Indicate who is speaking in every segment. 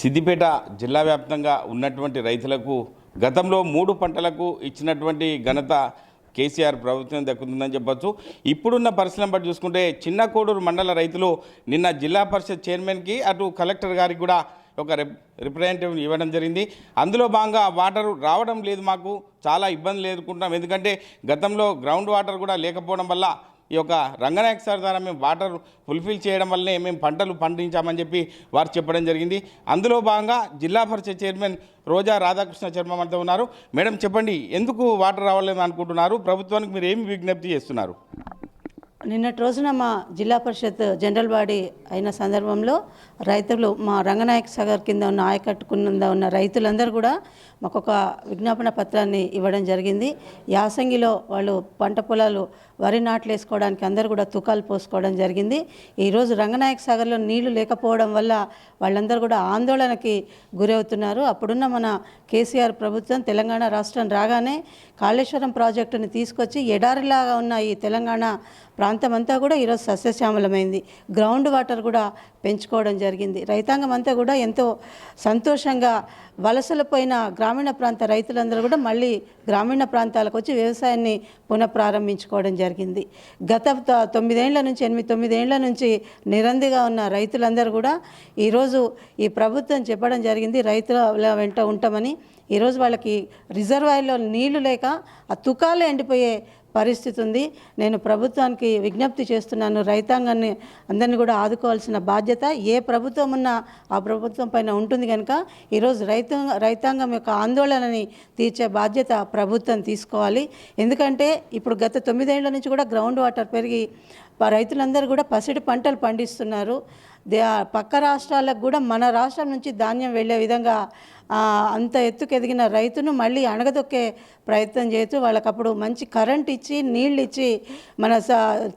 Speaker 1: సిద్దిపేట జిల్లా వ్యాప్తంగా ఉన్నటువంటి రైతులకు గతంలో మూడు పంటలకు ఇచ్చినటువంటి ఘనత కేసీఆర్ ప్రభుత్వం దక్కుతుందని చెప్పొచ్చు. ఇప్పుడున్న పరిస్థితులను బట్టి చూసుకుంటే చిన్న కోడూరు మండల రైతులు నిన్న జిల్లా పరిషత్ చైర్మన్కి అటు కలెక్టర్ గారికి కూడా ఒక రిప్రజెంటేటివ్ ఇవ్వడం జరిగింది. అందులో భాగంగా వాటర్ రావడం లేదు మాకు చాలా ఇబ్బందులు ఎదుర్కొంటున్నాం. ఎందుకంటే గతంలో గ్రౌండ్ వాటర్ కూడా లేకపోవడం వల్ల ఈ యొక్క రంగనాయక సార్ ద్వారా మేము వాటర్ ఫుల్ఫిల్ చేయడం వల్లనే మేము పంటలు పండించామని చెప్పి వారు చెప్పడం జరిగింది. అందులో భాగంగా జిల్లా పరిషత్ చైర్మన్ రోజా రాధాకృష్ణ శర్మ మనతో ఉన్నారు. మేడం చెప్పండి ఎందుకు వాటర్ రావాలని అనుకుంటున్నారు? ప్రభుత్వానికి మీరు ఏమి విజ్ఞప్తి చేస్తున్నారు?
Speaker 2: నిన్నటి రోజున మా జిల్లా పరిషత్ జనరల్ బాడీ అయిన సందర్భంలో రైతులు మా రంగనాయక సాగర్ కింద ఉన్న ఆయకట్టు కింద ఉన్న రైతులందరూ కూడా మాకు ఒక విజ్ఞాపన పత్రాన్ని ఇవ్వడం జరిగింది. యాసంగిలో వాళ్ళు పంట పొలాలు వరి నాట్లు వేసుకోవడానికి అందరూ కూడా తుకాలు పోసుకోవడం జరిగింది. ఈరోజు రంగనాయక సాగర్లో నీళ్ళు లేకపోవడం వల్ల వాళ్ళందరూ కూడా ఆందోళనకి గురవుతున్నారు. అప్పుడున్న మన కేసీఆర్ ప్రభుత్వం తెలంగాణ రాష్ట్రం రాగానే కాళేశ్వరం ప్రాజెక్టుని తీసుకొచ్చి ఎడారిలాగా ఉన్న ఈ తెలంగాణ ప్రాంతం అంతా కూడా ఈరోజు సస్యశ్యామలమైంది. గ్రౌండ్ వాటర్ కూడా పెంచుకోవడం జరిగింది. రైతాంగం అంతా కూడా ఎంతో సంతోషంగా వలసలు పోయిన గ్రామీణ ప్రాంత రైతులందరూ కూడా మళ్ళీ గ్రామీణ ప్రాంతాలకు వచ్చి వ్యవసాయాన్ని పునఃప్రారంభించుకోవడం జరిగింది. జరిగింది. గత తొమ్మిదేళ్ళ నుంచి ఎనిమిది తొమ్మిదేళ్ళ నుంచి నిరందిగా ఉన్న రైతులందరూ కూడా ఈరోజు ఈ ప్రభుత్వం చెప్పడం జరిగింది రైతుల వెంట ఉంటామని. ఈరోజు వాళ్ళకి రిజర్వాయర్లో నీళ్ళు లేక ఆ తుకాలు ఎండిపోయే పరిస్థితి ఉంది నేను ప్రభుత్వానికి విజ్ఞప్తి చేస్తున్నాను. రైతాంగాన్ని అందరినీ కూడా ఆదుకోవాల్సిన బాధ్యత ఏ ప్రభుత్వం ఉన్నా ఆ ప్రభుత్వం పైన ఉంటుంది కనుక ఈరోజు రైతాంగ రైతాంగం యొక్క ఆందోళనని తీర్చే బాధ్యత ప్రభుత్వం తీసుకోవాలి. ఎందుకంటే ఇప్పుడు గత తొమ్మిదేళ్ళ నుంచి కూడా గ్రౌండ్ వాటర్ పెరిగి రైతులందరూ కూడా పసిడి పంటలు పండిస్తున్నారు. పక్క రాష్ట్రాలకు కూడా మన రాష్ట్రం నుంచి ధాన్యం వెళ్ళే విధంగా అంత ఎత్తుకు ఎదిగిన రైతును మళ్ళీ అణగదొక్కే ప్రయత్నం చేస్తూ వాళ్ళకప్పుడు మంచి కరెంట్ ఇచ్చి నీళ్ళు ఇచ్చి మన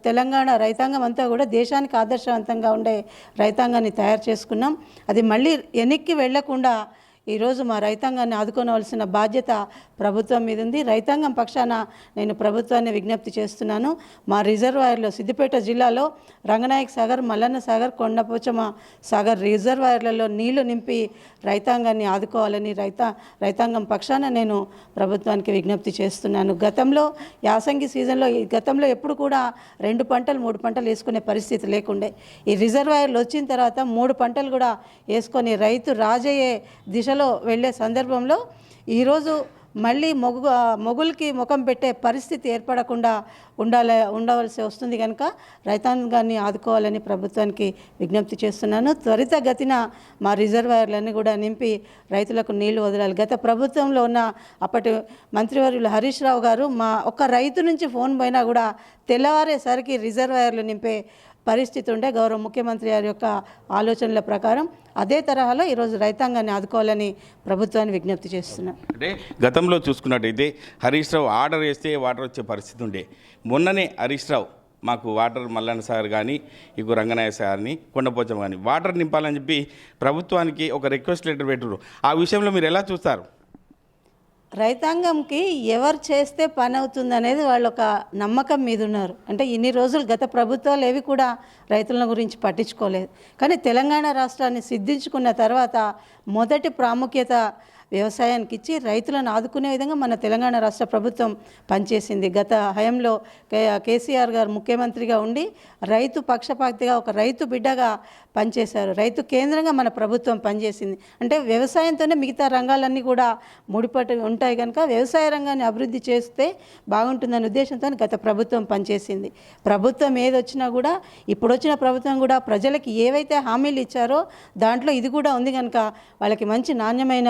Speaker 2: తెలంగాణ రైతాంగం అంతా కూడా దేశానికి ఆదర్శవంతంగా ఉండే రైతాంగాన్ని తయారు చేసుకున్నాం అది మళ్ళీ వెనక్కి వెళ్ళకుండా ఈరోజు మా రైతాంగాన్ని ఆదుకోవాల్సిన బాధ్యత ప్రభుత్వం మీద ఉంది. రైతాంగం పక్షాన నేను ప్రభుత్వాన్ని విజ్ఞప్తి చేస్తున్నాను. మా రిజర్వాయర్లో సిద్దిపేట జిల్లాలో రంగనాయక్ సాగర్ మల్లన్న సాగర్ కొండపోచమ సాగర్ రిజర్వాయర్లలో నీళ్ళు నింపి రైతాంగాన్ని ఆదుకోవాలని రైతా రైతాంగం పక్షాన నేను ప్రభుత్వానికి విజ్ఞప్తి చేస్తున్నాను. గతంలో యాసంగి సీజన్లో ఈ గతంలో ఎప్పుడు కూడా రెండు పంటలు మూడు పంటలు వేసుకునే పరిస్థితి లేకుండే. ఈ రిజర్వాయర్లు వచ్చిన తర్వాత మూడు పంటలు కూడా వేసుకొని రైతు రాజయ్యే దిశ దిశలో వెళ్ళే సందర్భంలో ఈరోజు మళ్ళీ మొగు మొగులకి ముఖం పెట్టే పరిస్థితి ఏర్పడకుండా ఉండాలి ఉండవలసి వస్తుంది కనుక రైతాంగాన్ని ఆదుకోవాలని ప్రభుత్వానికి విజ్ఞప్తి చేస్తున్నాను. త్వరితగతిన మా రిజర్వాయర్లన్నీ కూడా నింపి రైతులకు నీళ్ళు వదలాలి. గత ప్రభుత్వంలో ఉన్న అప్పటి మంత్రివర్యులు హరీష్ రావు గారు మా ఒక్క రైతు నుంచి ఫోన్ పోయినా కూడా తెల్లవారేసరికి రిజర్వాయర్లు నింపే పరిస్థితి ఉండే గౌరవ ముఖ్యమంత్రి గారి యొక్క ఆలోచనల ప్రకారం అదే తరహాలో ఈరోజు రైతాంగాన్ని ఆదుకోవాలని ప్రభుత్వాన్ని విజ్ఞప్తి చేస్తున్నాం.
Speaker 1: అంటే గతంలో చూసుకున్నట్టయితే హరీష్ రావు ఆర్డర్ వేస్తే వాటర్ వచ్చే పరిస్థితి ఉండే. మొన్ననే హరీష్ రావు మాకు వాటర్ మల్లన్న సార్ కానీ ఇక రంగనాయ సార్ని కొండపోచం కానీ వాటర్ నింపాలని చెప్పి ప్రభుత్వానికి ఒక రిక్వెస్ట్ లెటర్ పెట్టారు ఆ విషయంలో మీరు ఎలా చూస్తారు?
Speaker 2: రైతాంగంకి ఎవరు చేస్తే పని అవుతుంది అనేది వాళ్ళు ఒక నమ్మకం మీద ఉన్నారు అంటే ఇన్ని రోజులు గత ప్రభుత్వాలు ఏవి కూడా రైతుల గురించి పట్టించుకోలేదు. కానీ తెలంగాణ రాష్ట్రాన్ని సిద్ధించుకున్న తర్వాత మొదటి ప్రాముఖ్యత వ్యవసాయానికి ఇచ్చి రైతులను ఆదుకునే విధంగా మన తెలంగాణ రాష్ట్ర ప్రభుత్వం పనిచేసింది. గత హయంలో కేసీఆర్ గారు ముఖ్యమంత్రిగా ఉండి రైతు పక్షపాతిగా ఒక రైతు బిడ్డగా పనిచేశారు. రైతు కేంద్రంగా మన ప్రభుత్వం పనిచేసింది. అంటే వ్యవసాయంతోనే మిగతా రంగాలన్నీ కూడా ముడిపడి ఉంటాయి కనుక వ్యవసాయ రంగాన్ని అభివృద్ధి చేస్తే బాగుంటుందనే ఉద్దేశంతో గత ప్రభుత్వం పనిచేసింది. ప్రభుత్వం ఏది వచ్చినా కూడా ఇప్పుడు వచ్చిన ప్రభుత్వం కూడా ప్రజలకి ఏవైతే హామీలు ఇచ్చారో దాంట్లో ఇది కూడా ఉంది కనుక వాళ్ళకి మంచి నాణ్యమైన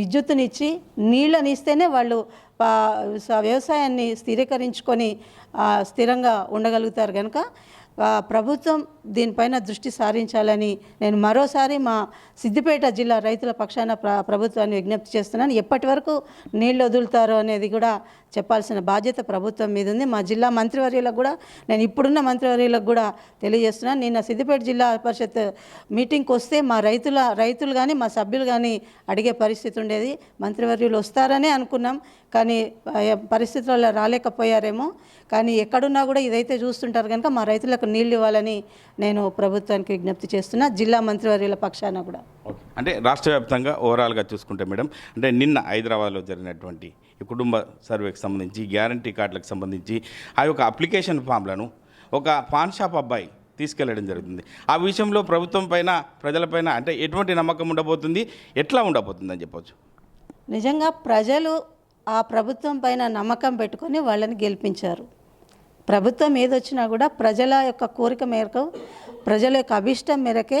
Speaker 2: విద్యుత్తునిచ్చి నీళ్ళని ఇస్తేనే వాళ్ళు వ్యవసాయాన్ని స్థిరీకరించుకొని స్థిరంగా ఉండగలుగుతారు కనుక ప్రభుత్వం దీనిపైన దృష్టి సారించాలని నేను మరోసారి మా సిద్దిపేట జిల్లా రైతుల పక్షాన ప్ర ప్రభుత్వాన్ని విజ్ఞప్తి చేస్తున్నాను. ఎప్పటి వరకు నీళ్ళు వదులుతారో అనేది కూడా చెప్పాల్సిన బాధ్యత ప్రభుత్వం మీద ఉంది. మా జిల్లా మంత్రివర్యులకు కూడా నేను ఇప్పుడున్న మంత్రివర్యులకు కూడా తెలియజేస్తున్నాను. నిన్న సిద్దిపేట జిల్లా పరిషత్ మీటింగ్కి వస్తే మా రైతుల రైతులు కానీ మా సభ్యులు కానీ అడిగే పరిస్థితి ఉండేది. మంత్రివర్యులు వస్తారనే అనుకున్నాం. కానీ పరిస్థితుల్లో రాలేకపోయారేమో. కానీ ఎక్కడున్నా కూడా ఇదైతే చూస్తుంటారు కనుక మా రైతులకు నీళ్ళు ఇవ్వాలని నేను ప్రభుత్వానికి విజ్ఞప్తి చేస్తున్నా జిల్లా మంత్రివర్యుల పక్షాన కూడా.
Speaker 1: ఓకే. అంటే రాష్ట్ర వ్యాప్తంగా ఓవరాల్గా చూసుకుంటే మేడం అంటే నిన్న హైదరాబాద్లో జరిగినటువంటి ఈ కుటుంబ సర్వేకి సంబంధించి గ్యారంటీ కార్డులకు సంబంధించి ఆ యొక్క అప్లికేషన్ ఫామ్లను ఒక పాన్ షాప్ అబ్బాయి తీసుకెళ్ళడం జరుగుతుంది. ఆ విషయంలో ప్రభుత్వం పైన ప్రజలపైన అంటే ఎటువంటి నమ్మకం ఉండబోతుంది? ఎట్లా ఉండబోతుంది అని చెప్పొచ్చు?
Speaker 2: నిజంగా ప్రజలు ఆ ప్రభుత్వం పైన నమ్మకం పెట్టుకొని వాళ్ళని గెలిపించారు. ప్రభుత్వం ఏదొచ్చినా కూడా ప్రజల యొక్క కోరిక మేరకు ప్రజల యొక్క అభిష్టం మేరకే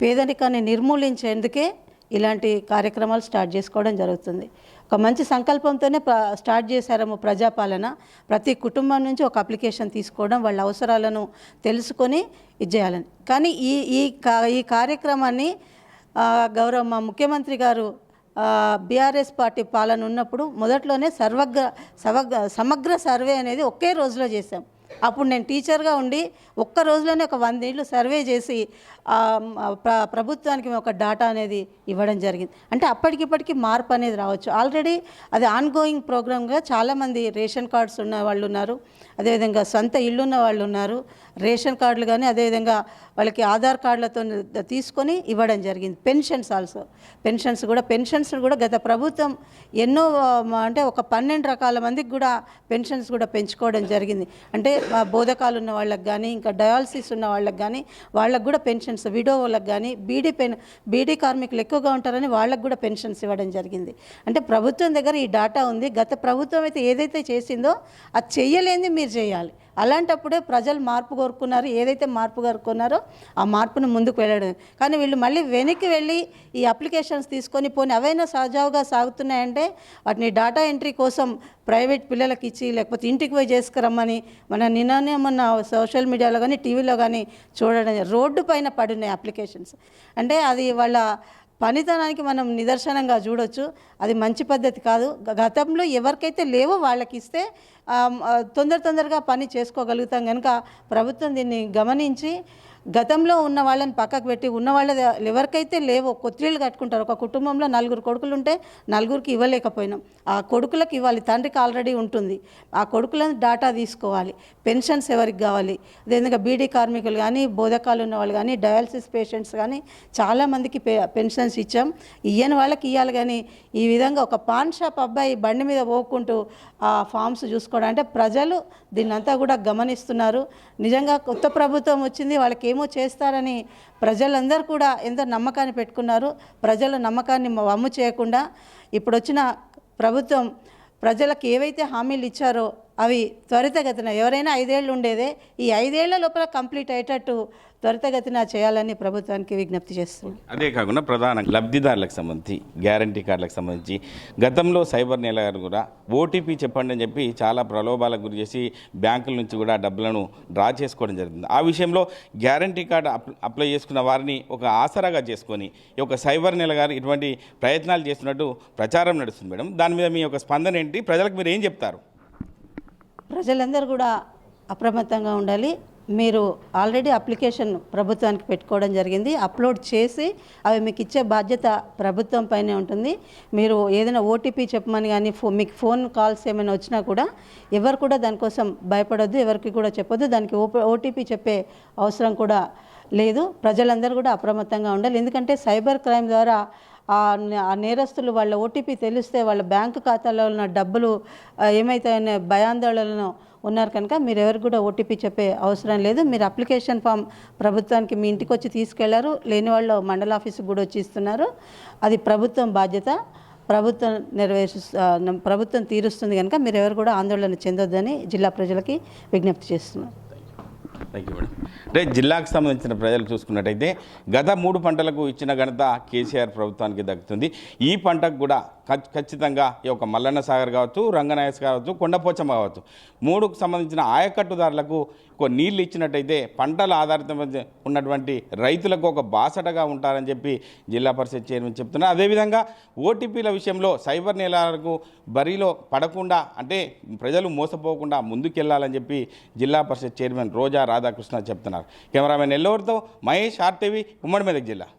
Speaker 2: పేదరికాన్ని నిర్మూలించేందుకే ఇలాంటి కార్యక్రమాలు స్టార్ట్ చేసుకోవడం జరుగుతుంది. ఒక మంచి సంకల్పంతోనే ప్ర స్టార్ట్ చేశారేమో ప్రజాపాలన. ప్రతి కుటుంబం నుంచి ఒక అప్లికేషన్ తీసుకోవడం వాళ్ళ అవసరాలను తెలుసుకొని ఇది చేయాలని. కానీ ఈ ఈ కా ఈ కార్యక్రమాన్ని గౌరవ మా ముఖ్యమంత్రి గారు బీఆర్ఎస్ పార్టీ పాలన ఉన్నప్పుడు మొదట్లోనే సర్వగ్ర సవగ్ర సమగ్ర సర్వే అనేది ఒకే రోజులో చేశాం. అప్పుడు నేను టీచర్గా ఉండి ఒక్క రోజులోనే ఒక వంద ఇళ్ళు సర్వే చేసి ప్ర ప్రభుత్వానికి ఒక డాటా అనేది ఇవ్వడం జరిగింది. అంటే అప్పటికిప్పటికి మార్పు అనేది రావచ్చు. ఆల్రెడీ అది ఆన్గోయింగ్ ప్రోగ్రామ్గా చాలామంది రేషన్ కార్డ్స్ ఉన్న వాళ్ళు ఉన్నారు. అదేవిధంగా సొంత ఇల్లు ఉన్న వాళ్ళు ఉన్నారు. రేషన్ కార్డులు కానీ అదేవిధంగా వాళ్ళకి ఆధార్ కార్డులతో తీసుకొని ఇవ్వడం జరిగింది. Pensions also. పెన్షన్స్ కూడా పెన్షన్స్ కూడా గత ప్రభుత్వం ఎన్నో అంటే ఒక పన్నెండు రకాల మందికి కూడా పెన్షన్స్ కూడా పెంచుకోవడం జరిగింది. అంటే బోధకాలు ఉన్న వాళ్ళకి కానీ ఇంకా డయాలసిస్ ఉన్న వాళ్ళకి కానీ వాళ్ళకు కూడా పెన్షన్స్ విడోవులకు కానీ బీడీ పెన్ బీడీ కార్మికులు ఎక్కువగా ఉంటారని వాళ్ళకు కూడా పెన్షన్స్ ఇవ్వడం జరిగింది. అంటే ప్రభుత్వం దగ్గర ఈ డాటా ఉంది. గత ప్రభుత్వం అయితే ఏదైతే చేసిందో అది చెయ్యలేని మీరు చేయాలి. అలాంటప్పుడే ప్రజలు మార్పు కోరుకున్నారు. ఏదైతే మార్పు కోరుకున్నారో ఆ మార్పును ముందుకు వెళ్ళడం. కానీ వీళ్ళు మళ్ళీ వెనక్కి వెళ్ళి ఈ అప్లికేషన్స్ తీసుకొని పోనీ అవైనా సజావుగా సాగుతున్నాయంటే వాటిని డాటా ఎంట్రీ కోసం ప్రైవేట్ పిల్లలకి ఇచ్చి లేకపోతే ఇంటికి పోయి చేసుకురమ్మని మన నిన్ననే మొన్న సోషల్ మీడియాలో కానీ టీవీలో కానీ చూడడం. రోడ్డు పైన పడున్నాయి అప్లికేషన్స్. అంటే అది వాళ్ళ పనితనానికి మనం నిదర్శనంగా చూడొచ్చు. అది మంచి పద్ధతి కాదు. గతంలో ఎవరికైతే లేవో వాళ్ళకి ఇస్తే తొందర తొందరగా పని చేసుకోగలుగుతాం కనుక ప్రభుత్వం దీన్ని గమనించి గతంలో ఉన్న వాళ్ళని పక్కకు పెట్టి ఉన్న వాళ్ళ ఎవరికైతే లేవో కొత్తిళ్ళు కట్టుకుంటారు ఒక కుటుంబంలో నలుగురు కొడుకులు ఉంటే నలుగురికి ఇవ్వలేకపోయినాం. ఆ కొడుకులకు ఇవ్వాలి తండ్రికి ఆల్రెడీ ఉంటుంది. ఆ కొడుకులను డాటా తీసుకోవాలి పెన్షన్స్ ఎవరికి కావాలి? అదేవిధంగా బీడీ కార్మికులు కానీ బోధకాలు ఉన్న వాళ్ళు కానీ డయాలసిస్ పేషెంట్స్ కానీ చాలామందికి పె పెన్షన్స్ ఇచ్చాం. ఇయ్యని వాళ్ళకి ఇవ్వాలి కానీ ఈ విధంగా ఒక పాన్ షాప్ అబ్బాయి బండి మీద పోకుంటూ ఆ ఫామ్స్ చూసుకోవడం అంటే ప్రజలు దీన్నంతా కూడా గమనిస్తున్నారు. నిజంగా కొత్త ప్రభుత్వం వచ్చింది వాళ్ళకి ఏమో చేస్తారని ప్రజలందరూ కూడా ఎంతో నమ్మకాన్ని పెట్టుకున్నారు. ప్రజల నమ్మకాన్ని వమ్ము చేయకుండా ఇప్పుడు వచ్చిన ప్రభుత్వం ప్రజలకు ఏవైతే హామీలు ఇచ్చారో అవి త్వరితగతిన ఎవరైనా ఐదేళ్ళు ఉండేదే ఈ ఐదేళ్ళ లోపల కంప్లీట్ అయ్యేటట్టు త్వరితగతిన చేయాలని ప్రభుత్వానికి విజ్ఞప్తి చేస్తున్నాం.
Speaker 1: అదే కాకుండా ప్రధాన లబ్ధిదారులకు సంబంధించి గ్యారంటీ కార్డులకు సంబంధించి గతంలో సైబర్ నేల గారు కూడా ఓటీపీ చెప్పండి అని చెప్పి చాలా ప్రలోభాలకు గురి చేసి బ్యాంకుల నుంచి కూడా డబ్బులను డ్రా చేసుకోవడం జరిగింది. ఆ విషయంలో గ్యారంటీ కార్డు అప్ అప్లై చేసుకున్న వారిని ఒక ఆసరాగా చేసుకొని ఈ యొక్క సైబర్ నేల గారు ఇటువంటి ప్రయత్నాలు చేస్తున్నట్టు ప్రచారం నడుస్తుంది మేడం. దాని మీద మీ యొక్క స్పందన ఏంటి? ప్రజలకు మీరు ఏం చెప్తారు?
Speaker 2: ప్రజలందరూ కూడా అప్రమత్తంగా ఉండాలి. మీరు ఆల్రెడీ అప్లికేషన్ ప్రభుత్వానికి పెట్టుకోవడం జరిగింది. అప్లోడ్ చేసి అవి మీకు ఇచ్చే బాధ్యత ప్రభుత్వం పైనే ఉంటుంది. మీరు ఏదైనా ఓటీపీ చెప్పమని కానీ ఫో మీకు ఫోన్ కాల్స్ ఏమైనా వచ్చినా కూడా ఎవరు కూడా దానికోసం భయపడొద్దు ఎవరికి కూడా చెప్పొద్దు. దానికి ఓటీపీ చెప్పే అవసరం కూడా లేదు. ప్రజలందరూ కూడా అప్రమత్తంగా ఉండాలి. ఎందుకంటే సైబర్ క్రైమ్ ద్వారా ఆ ఆ నేరస్తులు వాళ్ళ ఓటీపీ తెలిస్తే వాళ్ళ బ్యాంకు ఖాతాలో ఉన్న డబ్బులు ఏమైతాయనే భయాందోళనలో ఉన్నారు కనుక మీరు ఎవరికి కూడా ఓటీపీ చెప్పే అవసరం లేదు. మీరు అప్లికేషన్ ఫామ్ ప్రభుత్వానికి మీ ఇంటికి వచ్చి తీసుకెళ్ళారు. లేని వాళ్ళు మండల ఆఫీస్కి కూడా వచ్చి ఇస్తున్నారు. అది ప్రభుత్వం బాధ్యత. ప్రభుత్వం నెరవేర్చు ప్రభుత్వం తీరుస్తుంది కనుక మీరు ఎవరు కూడా ఆందోళన చెందొద్దని జిల్లా ప్రజలకి విజ్ఞప్తి చేస్తున్నారు
Speaker 1: థ్యాంక్ యూ మేడం అంటే జిల్లాకు సంబంధించిన ప్రజలు చూసుకున్నట్టయితే గత మూడు పంటలకు ఇచ్చిన ఘనత కేసీఆర్ ప్రభుత్వానికి దక్కుతుంది. ఈ పంటకు కూడా ఖచ్చితంగా ఈ యొక్క మల్లన్న సాగర్ కావచ్చు రంగనాయస్ కావచ్చు కొండపోచమ్మ కావచ్చు. మూడుకు సంబంధించిన ఆయకట్టుదారులకు ఒక నీళ్ళు ఇచ్చినట్టయితే పంటల ఆధారిత ఉన్నటువంటి రైతులకు ఒక బాసటగా ఉంటారని చెప్పి జిల్లా పరిషత్ చైర్మన్ చెప్తున్నారు. అదేవిధంగా ఓటీపీల విషయంలో సైబర్ నేరాలకు బరిలో పడకుండా అంటే ప్రజలు మోసపోకుండా ముందుకెళ్ళాలని చెప్పి జిల్లా పరిషత్ చైర్మన్ రోజా రాధాకృష్ణ చెప్తున్నారు. కెమెరామెన్ ఎల్లవరితో మహేష్ ఆర్టీవీ ఉమ్మడి మెదక్ జిల్లా.